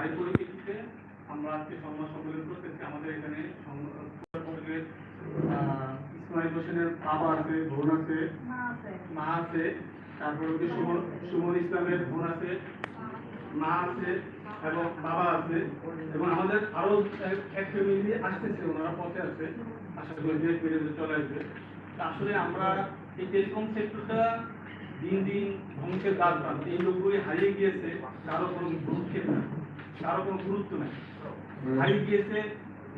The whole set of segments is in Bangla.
তারই পরিপ্রেক্ষিতে আমরা আজকে সংবাদ সম্মেলন করতেছি। আমাদের এখানে ইসমাইল হোসেনের বাবা আছে বোন আছে। মা আছে। তারপরে হচ্ছে সুমন সুমন ইসলামের বোন আছে। মা আছে এবং বাবা আছে। এবং আমাদের আরও এক- ফ্যামিলি আসতেছে ওনারা পথে আছে। আশা করি যে পেরে চলে আসবে। আসলে আমরা এই টেলিকম সেক্টরটা দিন দিন ধ্বংসের দ্বার এই লোকগুলি হারিয়ে গিয়েছে কারও কোনো ভূক্ষেপ নাই কারও কোনো গুরুত্ব নাই। হারিয়ে গিয়েছে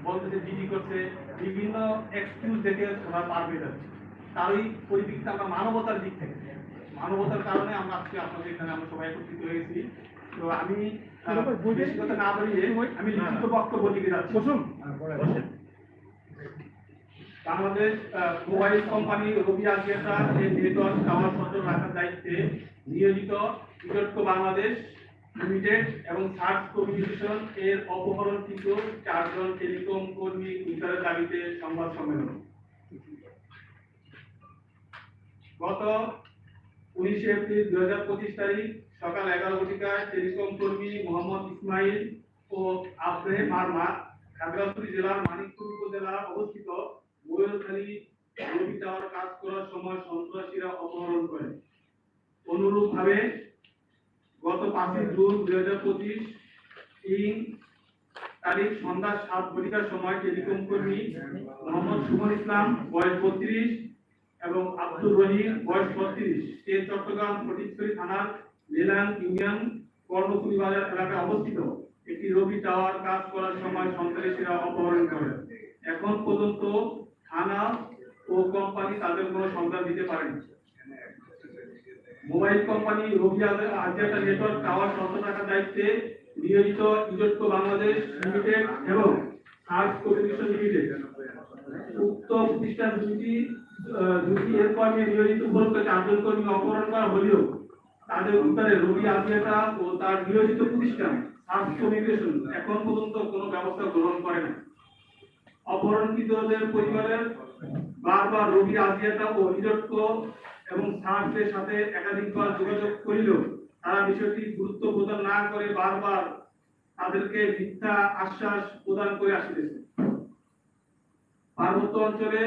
বলতেছে জিডি করছে বিভিন্ন এক্সকিউজ দেখে ওরা পার পেয়ে যাচ্ছে। তারই পরিপ্রেক্ষিতে আমরা মানবতার দিক থেকে মানবতার কারণে আমরা আজকে আপনাদের এখানে আমরা সবাই একত্রিত হয়েছি তো আমি বেশি কথা না বাড়িয়ে আমি লিখিত বক্তব্য দিকে যাচ্ছি। Bangladesh mobile company Robi Axiata network tower সচল রাখার দায়িত্বে নিয়োজিত ইজটকো বাংলাদেশ লিমিটেড এবং সার্চ কমিউনিকেশন এর অপহরণকৃত চারজন টেলিকম কর্মী বিচারের দাবিতে সংবাদ সম্মেলন। গত উনিশে এপ্রিল দুই হাজার পঁচিশ তারিখ সকাল এগারো ঘটিকায় টেলিকম কর্মী মোহাম্মদ ইসমাইল ও আব্রে মারমা খাগড়াছড়ি জেলার মানিকপুর উপজেলা অবস্থিত ময়ূরখালী নদী টাওয়ার কাজ করার সময় সন্ত্রাসীরা অপহরণ করে। অনুরূপভাবে গত পাঁচই জুন দুই হাজার পঁচিশ, তিন তারিখ সন্ধ্যা সাত ঘটিকার সময় টেলিকম কর্মী মোহাম্মদ সুমন ইসলাম, বয়স বত্রিশ, এবং আব্দুর রহিম, বয়স বত্রিশ সে চট্টগ্রাম ফটিকছড়ি থানার লেলাং ইউনিয়ন কর্ণপুরি বাজার এলাকায় অবস্থিত। একটি রবি টাওয়ার কাজ করার সময় সন্ত্রাসীরা অপহরণ করে। এখন পর্যন্ত থানা ও কোম্পানি তাদের কোনো সন্ধান দিতে পারেনি। Mobile company Robi Axiata network tower সচল রাখার দায়িত্বে নিয়োজিত ইজটকো বাংলাদেশ লিমিটেড এবং সার্চ কমিউনিকেশন লিমিটেড উক্ত প্রতিষ্ঠান দুটি দুটি এর কর্মে নিয়োজিত উপলক্ষে চারজন কর্মী অপহরণ করা হলেও তাদের উত্তরে রবি আজিয়াটা ও তার নিয়োজিত প্রতিষ্ঠান সার্চ কমিউনিকেশন এখন পর্যন্ত কোনো ব্যবস্থা গ্রহণ করে না। অপহরণকৃতদের পরিবারের বারবার রবি আজিয়াটা ও ইজটকো এবং সার্চের সাথে একাধিকবার যোগাযোগ করিলেও তারা বিষয়টি গুরুত্ব প্রদান না করে বারবার তাদেরকে মিথ্যা আশ্বাস প্রদান করে আসিতেছে। পার্বত্য অঞ্চলে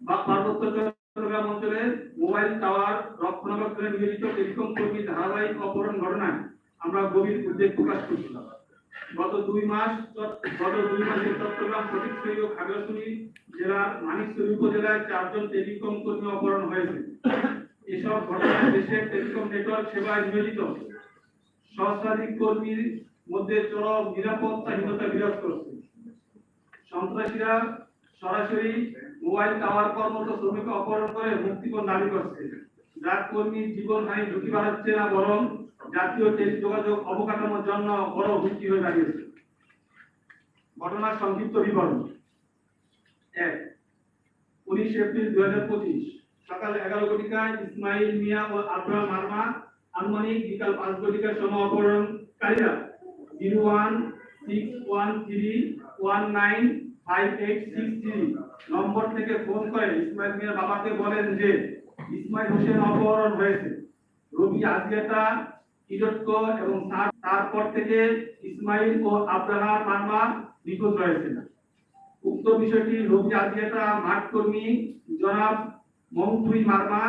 বা পার্বত্য চট্টগ্রাম অঞ্চলে মোবাইল টাওয়ার, রক্ষণাবেক্ষণে নিয়োজিত টেলিকম কর্মী ধারাবাহিক অপহরণ ঘটনায় আমরা গভীর উদ্বেগ প্রকাশ করছিলাম গত দুই মাস গত দুই মাসে চট্টগ্রাম খাগড়াছড়ি জেলার মানিকছড়ি উপজেলায় চারজন টেলিকম কর্মী অপহরণ হয়েছে। এসব ঘটনায় দেশের টেলিকম নেটওয়ার্ক সেবায় নিয়োজিত। সহস্রাধিক কর্মীর মধ্যে চরম নিরাপত্তাহীনতা বিরাজ করছে। সন্ত্রাসীরা সরাসরি মোবাইল টাওয়ার কর্মরত শ্রমিক অপহরণ করে মুক্তিপণ দাবি করছে। যার কর্মীর জীবনহানি ঝুঁকি বাড়াচ্ছে না, বরং জাতীয় টেলিযোগাযোগ অবকাঠামোর জন্য বড় হুমকি হয়ে দাঁড়িয়েছে। ঘটনার সংক্ষিপ্ত বিবরণ। এক। উনিশ এপ্রিল দুই হাজার পঁচিশ, সকাল এগারো ঘটিকায় ইসমাইল মিয়া ও আব্রাহাম আনুমানিক বিকাল পাঁচ সময় অপহরণকারীরা zero one six one three one nine five eight six three number থেকে ফোন করে ইসমাইল মিয়ার বাবাকে বলেন যে, ইসমাইল হোসেন অপহরণ হয়েছে। রবি আজিয়াটা ইজটকো এবং তার- তারপর থেকে ইসমাইল ও আব্রাহাম মারমা নিখোঁজ রয়েছে উক্ত বিষয়টি রবি আজিয়াটা মাঠ কর্মী জনাব মমপুরি মারমা,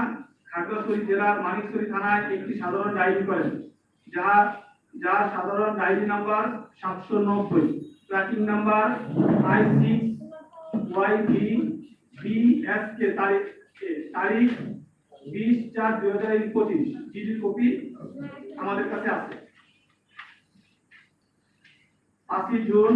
খাগড়াছড়ি জেলার মানিকছড়ি থানায় একটি সাধারণ ডায়েরি করেন, যা যার সাধারণ ডায়েরি নাম্বার সাতশো নব্বই tracking number I six Y V B S K, তারিখ তারিখ বিশ চার দুই হাজার পঁচিশ, জিডি কপি আমাদের কাছে আছে। পাঁচই জুন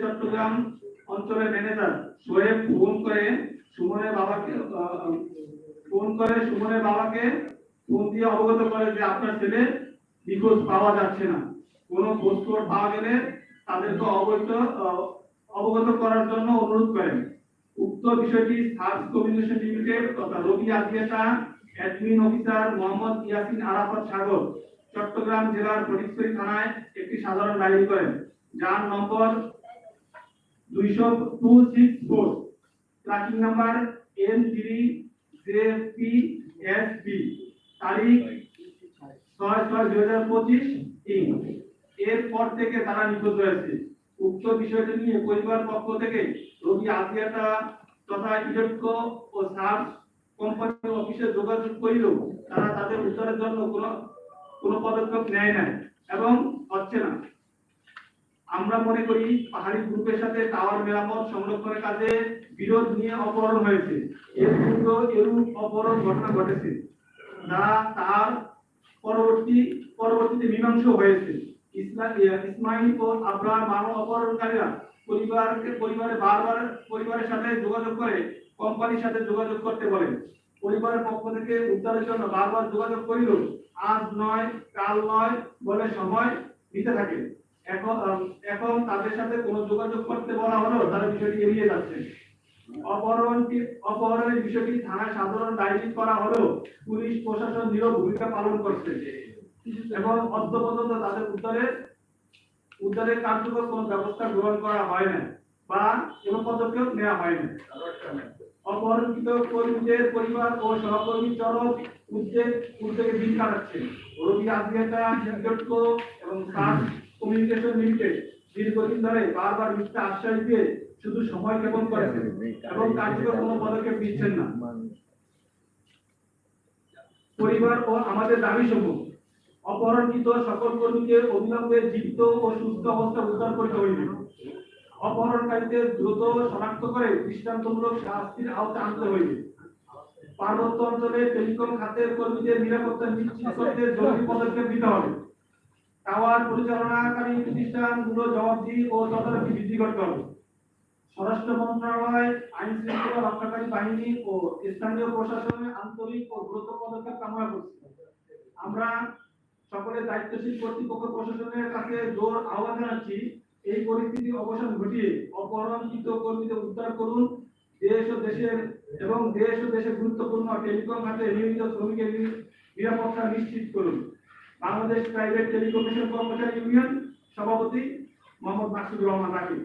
চট্টগ্রাম অঞ্চলের ম্যানেজার সোহেব ফোন করে সুমনের বাবাকে ফোন করে সুমনের বাবাকে ফোন দিয়ে অবগত করে যে আপনার ছেলে নিখোঁজ পাওয়া যাচ্ছে না। কোনো খোঁজ পাওয়া গেলে তাদেরকে অবৈধ অবগত করার জন্য অনুরোধ করেন। উক্ত বিষয়টি সার্চ কমিউনিকেশন লিমিটেড তথা Robi Axiata admin officer Mohammad Yasin Arafat Sagar, Chittagong জেলার ফটিকছড়ি থানায় একটি সাধারণ ডায়েরি করেন, যার নম্বর দুইশো two six four. Tracking number N three J P S B. তারিখ ছয় ছয় দুই হাজার পঁচিশ এরপর থেকে তারা নিখোঁজ রয়েছে উক্ত বিষয়টি নিয়ে পরিবার পক্ষ থেকে রোগী আজিয়াটা তথা ইলেক্ট্রো ও সার্চ কোম্পানি অফিসে যোগাযোগ করিলেও তারা তাদের উদ্ধারের জন্য কোনো কোনো পদক্ষেপ নেয় না এবং হচ্ছে না। আমরা মনে করি পাহাড়ি গ্রুপের সাথে টাওয়ার মেরামত সংরক্ষণের কাজে বিরোধ নিয়ে অপহরণ হয়েছে। এর পূর্বেও এরূপ অপহরণ ঘটনা ঘটেছে। যা তার পরবর্তী, পরবর্তীতে মীমাংস হয়েছে। এখন এখন তাদের সাথে কোনো যোগাযোগ করতে বলা হলো বিষয়টি যাচ্ছে। অপহরণটি, অপহরণের বিষয়টি থানায় সাধারণ ডায়েরি করা হলেও পুলিশ, প্রশাসন নীরব ভূমিকা পালন করছে। এবং অদ্য পর্যন্ত তাদের উদ্ধারের উদ্ধারের কার্যকর কোনো ব্যবস্থা গ্রহণ করা হয় না বা কোনো পদক্ষেপ নেওয়া হয় না অপহরণকৃত কর্মীদের পরিবার ও সহকর্মী চরম উদ্বেগ উদ্বেগে দিন কাটাচ্ছে। রবি আজকেটা নির্গত এবং সার্চ কমিউনিকেশন লিমিটেড দীর্ঘদিন ধরে বারবার মিথ্যা আশ্বাস দিয়ে শুধু সময় ক্ষেপণ করেছে এবং কার্যকর কোনো পদক্ষেপ নিচ্ছেন না। পরিবার ও আমাদের দাবি সমূহ অপহরণকৃত সকল কর্মীকে অবিলম্বে জীবিত ও সুস্থ অবস্থা উদ্ধার করতে হইবে। অপহরণকারীদের দ্রুত শনাক্ত করে দৃষ্টান্তমূলক শাস্তির আওতায় আনতে হইবে। পার্বত্য অঞ্চলে টেলিকম খাতের কর্মীদের নিরাপত্তা নিশ্চিত করতে জরুরি পদক্ষেপ নিতে হবে। টাওয়ার পরিচালনাকারী প্রতিষ্ঠানগুলো জবাবদিহি ও তদারকি বৃদ্ধি করতে হবে। স্বরাষ্ট্র মন্ত্রণালয়, আইন শৃঙ্খলা রক্ষাকারী বাহিনী ও স্থানীয় প্রশাসনের আন্তরিক ও দ্রুত পদক্ষেপ কামনা করছি। আমরা সকলের দায়িত্বশীল কর্তৃপক্ষ প্রশাসনের কাছে জোর আহ্বান জানাচ্ছি, এই পরিস্থিতি অবসান ঘটিয়ে অপহরণকৃত কর্মীদের উদ্ধার করুন। দেশ ও দেশের এবং দেশ ও দেশের গুরুত্বপূর্ণ টেলিকম খাতে নিয়োজিত শ্রমিকের নিরাপত্তা নিশ্চিত করুন। বাংলাদেশ প্রাইভেট টেলিকমিশন কর্মচারী ইউনিয়ন সভাপতি মোহাম্মদ মাসুদুর রহমান রাকিব।